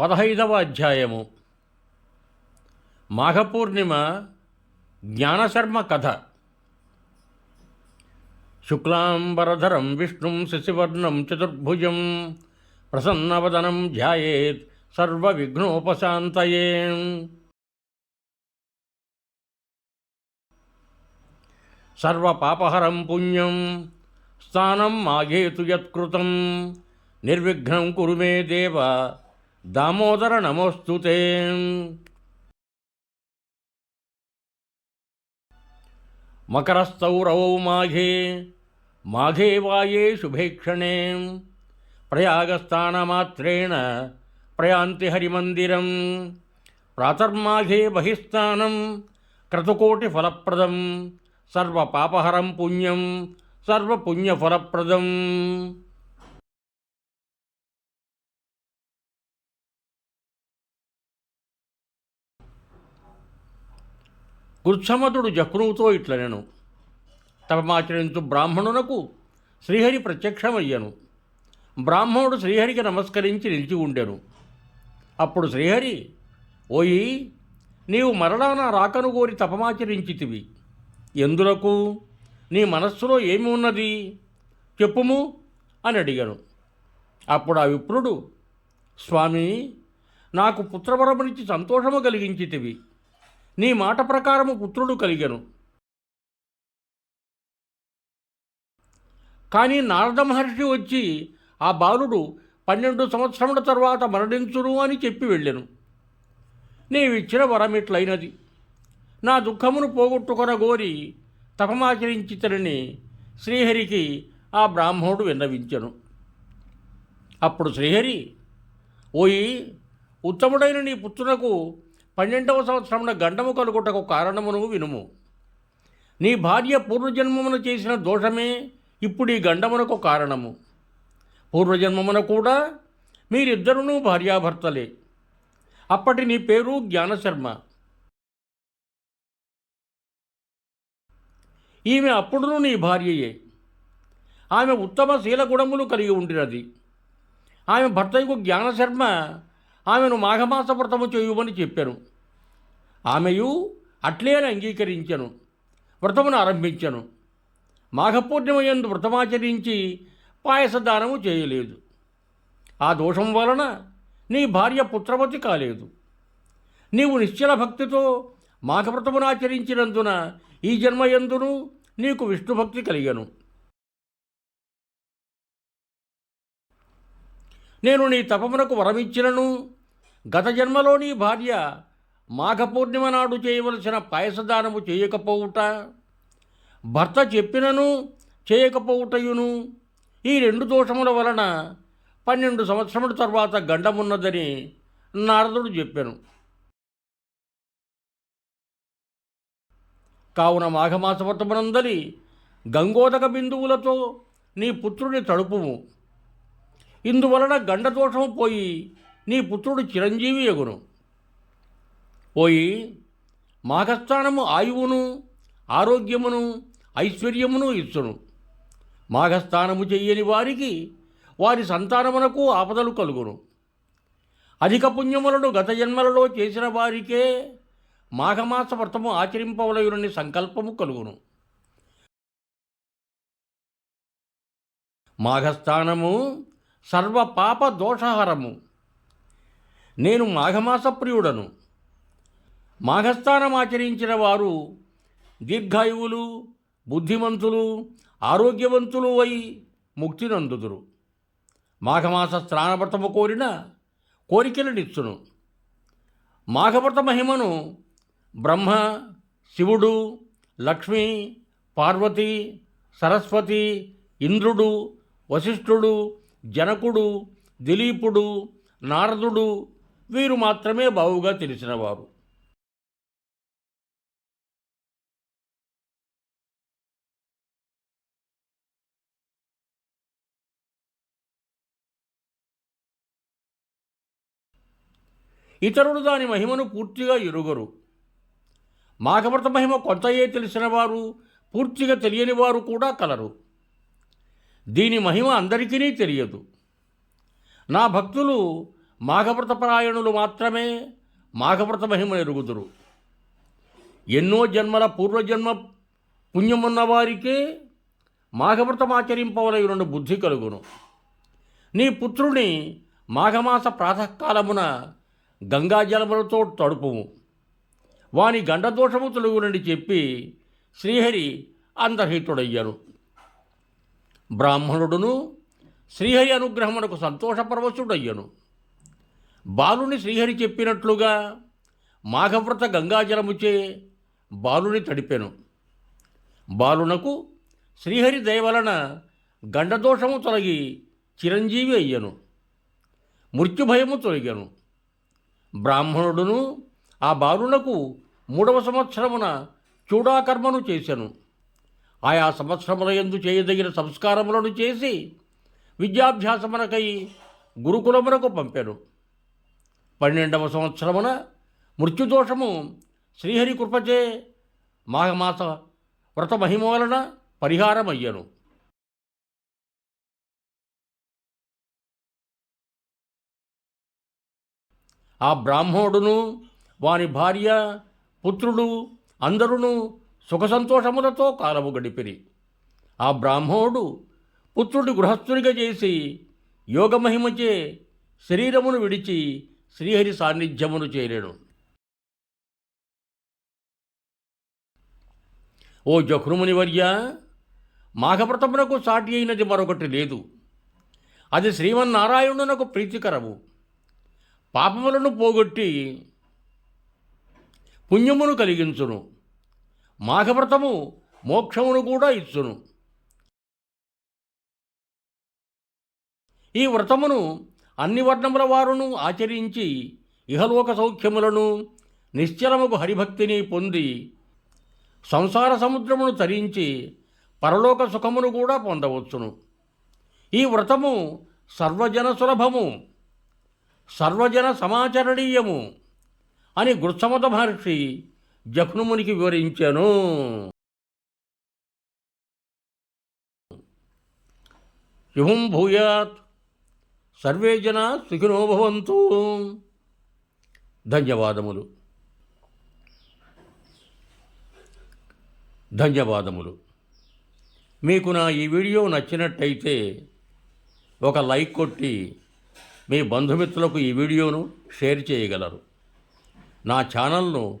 పదహైదవ అధ్యాయము. మాఘపూర్ణిమ జ్ఞానశర్మ కథ. శుక్లాంబరధరం విష్ణుం శశివర్ణం చతుర్భుజం ప్రసన్నవదనం ధ్యాయేత్ సర్వవిఘ్నోపశాంతయే. సర్వపాపహరం పుణ్యం స్థానం మాఘేతు యత్కృతం. నిర్విఘ్నం కురు మే దేవ దామోదర నమోస్తుతే మకరస్థౌరవౌ మాఘే మాఘే వాయే శుభేక్షణే. ప్రయాగస్థానమాత్రేణ ప్రయాంతి హరిమందిరం ప్రాతర్మాఘే బహిస్థానం క్రతుకోటిఫలప్రదం సర్వపాపహరం పుణ్యం సర్వపుణ్యఫలప్రదం. కృచ్ఛమతుడు జక్రువుతో ఇట్లనెను తపమాచరించు బ్రాహ్మణునకు శ్రీహరి ప్రత్యక్షమయ్యను. బ్రాహ్మణుడు శ్రీహరికి నమస్కరించి నిలిచి ఉండెను. అప్పుడు శ్రీహరి ఓయి నీవు మరలా నా రాకను కోరి తపమాచరించితివి. ఎందులకు? నీ మనస్సులో ఏమి ఉన్నది? చెప్పుము అని అడిగాను. అప్పుడు ఆ విప్రుడు స్వామి నాకు పుత్రవరమునిచ్చి సంతోషము కలిగించితివి. నీ మాట ప్రకారము పుత్రుడు కలిగను. కానీ నారద మహర్షి వచ్చి ఆ బాలుడు పన్నెండు సంవత్సరముల తర్వాత మరణించును అని చెప్పి వెళ్ళెను. నీవిచ్చిన ఇట్లైనది నా దుఃఖమును పోగొట్టుకొనగోరి తపమాచరించితనని శ్రీహరికి ఆ బ్రాహ్మణుడు విన్నవించెను. అప్పుడు శ్రీహరి ఓయి ఉత్తముడైన నీ పుత్రునకు పన్నెండవ సంవత్సరమున గండము కలుగుటకు కారణమును వినుము. నీ భార్య పూర్వజన్మమున చేసిన దోషమే ఇప్పుడు ఈ గండమునకు కారణము. పూర్వజన్మమున కూడా మీరిద్దరునూ భార్యాభర్తలే. అప్పటి నీ పేరు జ్ఞానశర్మ. ఈమె అప్పుడును నీ భార్యయే. ఆమె ఉత్తమ శీల గుణములు కలిగి ఉండినది. ఆమె భర్తకు జ్ఞానశర్మ ఆమెను మాఘమాస వ్రతము చేయుమని చెప్పాను. ఆమెయు అట్లే అని అంగీకరించను వ్రతమును ఆరంభించను. మాఘపూర్ణిమయందు వ్రతమాచరించి పాయసదానము చేయలేదు. ఆ దోషం వలన నీ భార్య పుత్రవతి కాలేదు. నీవు నిశ్చల భక్తితో మాఘవ్రతమును ఆచరించినందున ఈ జన్మయందును నీకు విష్ణుభక్తి కలిగను. నేను నీ తపమునకు వరమిచ్చినను. గత జన్మలో నీ భార్య మాఘపూర్ణిమ నాడు చేయవలసిన పాయసదానము చేయకపోవుట భర్త చెప్పినను చేయకపోవుటయును. ఈ రెండు దోషముల వలన పన్నెండు సంవత్సరముల తర్వాత గండమున్నదని నారదుడు చెప్పాను. కావున మాఘమాసవర్తమనందరి గంగోదక బిందువులతో నీ పుత్రుని తడుపుము. ఇందువలన గండదోషము పోయి నీ పుత్రుడు చిరంజీవి ఎగును. పోయి మాఘస్థానము ఆయువును ఆరోగ్యమును ఐశ్వర్యమును ఇచ్చును. మాఘస్థానము చెయ్యని వారికి వారి సంతానమునకు ఆపదలు కలుగును. అధిక పుణ్యములను గత జన్మలలో చేసిన వారికే మాఘమాస వ్రతము ఆచరింపవలయునని సంకల్పము కలుగును. మాఘస్థానము సర్వ పాప దోషహరము. నేను మాఘమాస ప్రియుడను. మాఘస్థానం ఆచరించిన వారు దీర్ఘాయువులు బుద్ధిమంతులు ఆరోగ్యవంతులు అయి ముక్తినందుదురు మాఘమాస స్నానవ్రతము కోరిన కోరికలనిచ్చును మాఘవ్రత మహిమను బ్రహ్మ శివుడు లక్ష్మి పార్వతి సరస్వతి ఇంద్రుడు వశిష్ఠుడు జనకుడు దిలీపుడు నారదుడు వీరు మాత్రమే బావుగా తెలిసినవారు. ఇతరులు దాని మహిమను పూర్తిగా ఎరుగరు. మాఘవ్రత మహిమ కొంతయే తెలిసినవారు పూర్తిగా తెలియని వారు కూడా కలరు. దీని మహిమ అందరికీ తెలియదు. నా భక్తులు మాఘవ్రతపరాయణులు మాత్రమే మాఘవ్రత మహిమ ఎరుగుదురు. ఎన్నో జన్మల పూర్వజన్మ పుణ్యమున్న వారికే మాఘవ్రతం బుద్ధి కలుగును. నీ పుత్రుని మాఘమాస ప్రాతకాలమున గంగాజలములతో తడుపుము. వాని గండదోషము తొలుగునని చెప్పి శ్రీహరి అంతర్హితుడయ్యాను బ్రాహ్మణుడును శ్రీహరి అనుగ్రహమునకు సంతోషపరవశుడయ్యను. బాలుని శ్రీహరి చెప్పినట్లుగా మాఘవ్రత గంగాజలముచే బాలుని తడిపెను. బాలునకు శ్రీహరి దయవలన గండదోషము తొలగి చిరంజీవి అయ్యను. మృత్యుభయము తొలగాను. బ్రాహ్మణుడును ఆ బాలునకు మూడవ సంవత్సరమున చూడాకర్మను చేశాను ఆయా సంవత్సరముల ఎందు చేయదగిన సంస్కారములను చేసి విద్యాభ్యాసమునకై గురుకులమునకు పంపాను. పన్నెండవ సంవత్సరమున మృత్యుదోషము శ్రీహరి కృపచే మాఘమాస వ్రత వలన పరిహారమయ్యను. ఆ బ్రాహ్మణుడును వాని భార్య పుత్రుడు అందరును సుఖ సంతోషములతో కాలము గడిపిరి. ఆ బ్రాహ్మణుడు పుత్రుడి గృహస్థునిగా చేసి యోగమహిమచే శరీరమును విడిచి శ్రీహరి సాన్నిధ్యమును చేరాడు ఓ జహ్రుమునివర్య మాఘవ్రతమునకు సాటి అయినది మరొకటి లేదు. అది శ్రీమన్నారాయణునకు ప్రీతికరము. పాపములను పోగొట్టి పుణ్యమును కలిగించును. మాఘవ్రతము మోక్షమును కూడా ఇచ్చును. ఈ వ్రతమును అన్ని వర్ణముల వారును ఆచరించి ఇహలోక సౌఖ్యములను నిశ్చలముకు హరిభక్తిని పొంది సంసార సముద్రమును తరించి పరలోక సుఖమును కూడా పొందవచ్చును. ఈ వ్రతము సర్వజన సులభము సర్వజన సమాచరణీయము అని గృత్సమత మహర్షి జఖ్నుమునికి వివరించాను. శుభం భూయాత్. సర్వే జన సుఖినోభవంతు ధన్యవాదములు. ధన్యవాదములు. మీకు నా ఈ వీడియో నచ్చినట్టయితే ఒక లైక్ కొట్టి మీ బంధుమిత్రులకు ఈ వీడియోను షేర్ చేయగలరు. నా ఛానల్ను